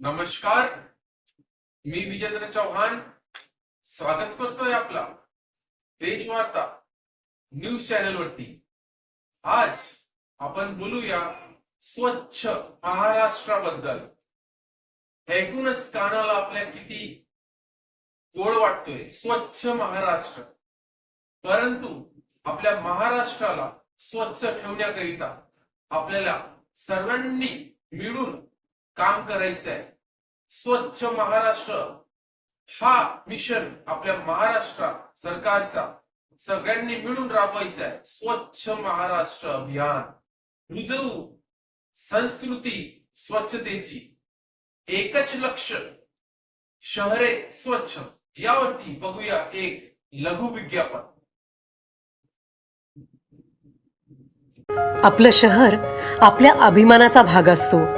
नमस्कार मी विजेंद्र चव्हाण स्वागत करतोय आपला देशवार्ता न्यूज चॅनल वरती. आज आपण बोलूया स्वच्छ महाराष्ट्राबद्दल. ऐकूनच कानाला आपल्या किती गोड वाटतोय स्वच्छ महाराष्ट्र. परंतु आपल्या महाराष्ट्राला स्वच्छ ठेवण्याकरिता आपल्याला सर्वांनी मिळून काम करायचं आहे स्वच्छ महाराष्ट्र हा मिशन आपल्या महाराष्ट्र सरकारचा सगळ्यांनी मिळून राबवायचा आहे. स्वच्छ महाराष्ट्र अभियान. रुजवू. संस्कृती स्वच्छतेची. एकच लक्ष. शहरे स्वच्छ. यावरती बघूया एक लघु विज्ञापन. आपलं शहर आपल्या अभिमानाचा भाग असतो.